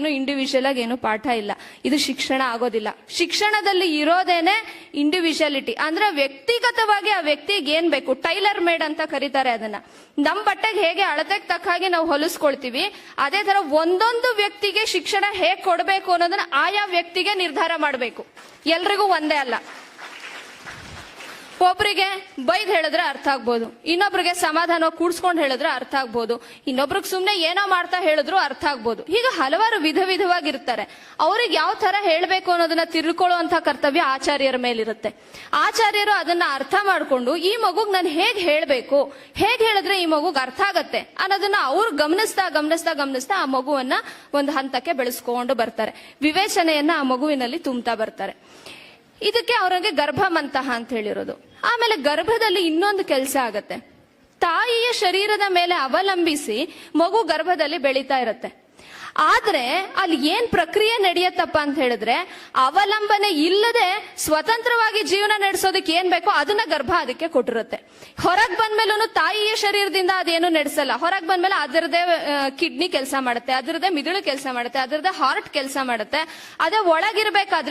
ಏನು ಇಂಡಿವಿಜುವಲ್ ಆಗಿ ಏನು ಪಾಠ ಇಲ್ಲ. ಇದು ಶಿಕ್ಷಣ ಆಗೋದಿಲ್ಲ. ಶಿಕ್ಷಣದಲ್ಲಿ ಇರೋದೇನೆ ಇಂಡಿವಿಜುವಲಿಟಿ ಅಂದ್ರೆ ವ್ಯಕ್ತಿಗತವಾಗಿ ಆ ವ್ಯಕ್ತಿಗೆ ಏನ್ ಬೇಕು? ಟೈಲರ್ ಮೇಡ್ ಅಂತ ಕರೀತಾರೆ ಅದನ್ನ. ನಮ್ ಬಟ್ಟೆಗೆ ಹೇಗೆ ಅಳತೆಗೆ ತಕ್ಕ ಹಾಗೆ ನಾವು ಹೊಲಿಸ್ಕೊಳ್ತೀವಿ, ಅದೇ ತರ ಒಂದೊಂದು ವ್ಯಕ್ತಿಗೆ ಶಿಕ್ಷಣ ಹೇಗ್ ಕೊಡಬೇಕು ಅನ್ನೋದನ್ನ ಆಯಾ ವ್ಯಕ್ತಿಗೆ ನಿರ್ಧಾರ ಮಾಡಬೇಕು. ಎಲ್ರಿಗೂ ಒಂದೇ ಅಲ್ಲ. ಒಬ್ರಿಗೆ ಬೈದ್ ಹೇಳಿದ್ರೆ ಅರ್ಥ ಆಗ್ಬೋದು. ಇನ್ನೊಬ್ರಿಗೆ ಸಮಾಧಾನ ಕೂಡ್ಸ್ಕೊಂಡು ಹೇಳಿದ್ರೆ ಅರ್ಥ ಆಗ್ಬೋದು. ಇನ್ನೊಬ್ರಿಗೆ ಸುಮ್ಮನೆ ಏನೋ ಮಾಡ್ತಾ ಹೇಳಿದ್ರು ಅರ್ಥ ಆಗ್ಬೋದು. ಈಗ ಹಲವಾರು ವಿಧ ವಿಧವಾಗಿರ್ತಾರೆ ಅವ್ರಿಗೆ ಯಾವ ತರ ಹೇಳಬೇಕು ಅನ್ನೋದನ್ನ ತಿಳ್ಕೊಳ್ಳುವಂತ ಕರ್ತವ್ಯ ಆಚಾರ್ಯರ ಮೇಲಿರುತ್ತೆ. ಆಚಾರ್ಯರು ಅದನ್ನ ಅರ್ಥ ಮಾಡ್ಕೊಂಡು ಈ ಮಗುಗ್ ನಾನು ಹೇಗ್ ಹೇಳ್ಬೇಕು, ಹೇಗ್ ಹೇಳಿದ್ರೆ ಈ ಮಗುಗ್ ಅರ್ಥ ಆಗತ್ತೆ ಅನ್ನೋದನ್ನ ಅವ್ರು ಗಮನಿಸ್ತಾ ಗಮನಿಸ್ತಾ ಗಮನಿಸ್ತಾ ಆ ಮಗುವನ್ನ ಒಂದು ಹಂತಕ್ಕೆ ಬೆಳೆಸ್ಕೊಂಡು ಬರ್ತಾರೆ. ವಿವೇಚನೆಯನ್ನ ಆ ಮಗುವಿನಲ್ಲಿ ತುಂಬ್ತಾ ಬರ್ತಾರೆ. ಇದಕ್ಕೆ ಅವ್ರಿಗೆ ಗರ್ಭಮಂತಹ ಅಂತ ಹೇಳಿರೋದು. ಆಮೇಲೆ ಗರ್ಭದಲ್ಲಿ ಇನ್ನೊಂದು ಕೆಲಸ ಆಗತ್ತೆ. ತಾಯಿಯ ಶರೀರದ ಮೇಲೆ ಅವಲಂಬಿಸಿ ಮಗು ಗರ್ಭದಲ್ಲಿ ಬೆಳೀತಾ ಇರತ್ತೆ. ಆದ್ರೆ ಅಲ್ಲಿ ಏನ್ ಪ್ರಕ್ರಿಯೆ ನಡೆಯತ್ತಪ್ಪ ಅಂತ ಹೇಳಿದ್ರೆ ಅವಲಂಬನೆ ಇಲ್ಲದೆ ಸ್ವತಂತ್ರವಾಗಿ ಜೀವನ ನಡೆಸೋದಕ್ಕೆ ಏನ್ ಬೇಕೋ ಅದನ್ನ ಗರ್ಭ ಅದಕ್ಕೆ ಕೊಟ್ಟಿರುತ್ತೆ. ಹೊರಗ್ ಬಂದ್ಮೇಲೂ ತಾಯಿಯ ಶರೀರದಿಂದ ಅದೇನು ನಡೆಸಲ್ಲ. ಹೊರಗ್ ಬಂದ್ಮೇಲೆ ಅದರದೇ ಕಿಡ್ನಿ ಕೆಲಸ ಮಾಡುತ್ತೆ, ಅದರದೇ ಮಿದುಳು ಕೆಲಸ ಮಾಡುತ್ತೆ, ಅದರದೇ ಹಾರ್ಟ್ ಕೆಲಸ ಮಾಡುತ್ತೆ. ಅದೇ ಒಳಗಿರ್ಬೇಕಾದ್ರೆ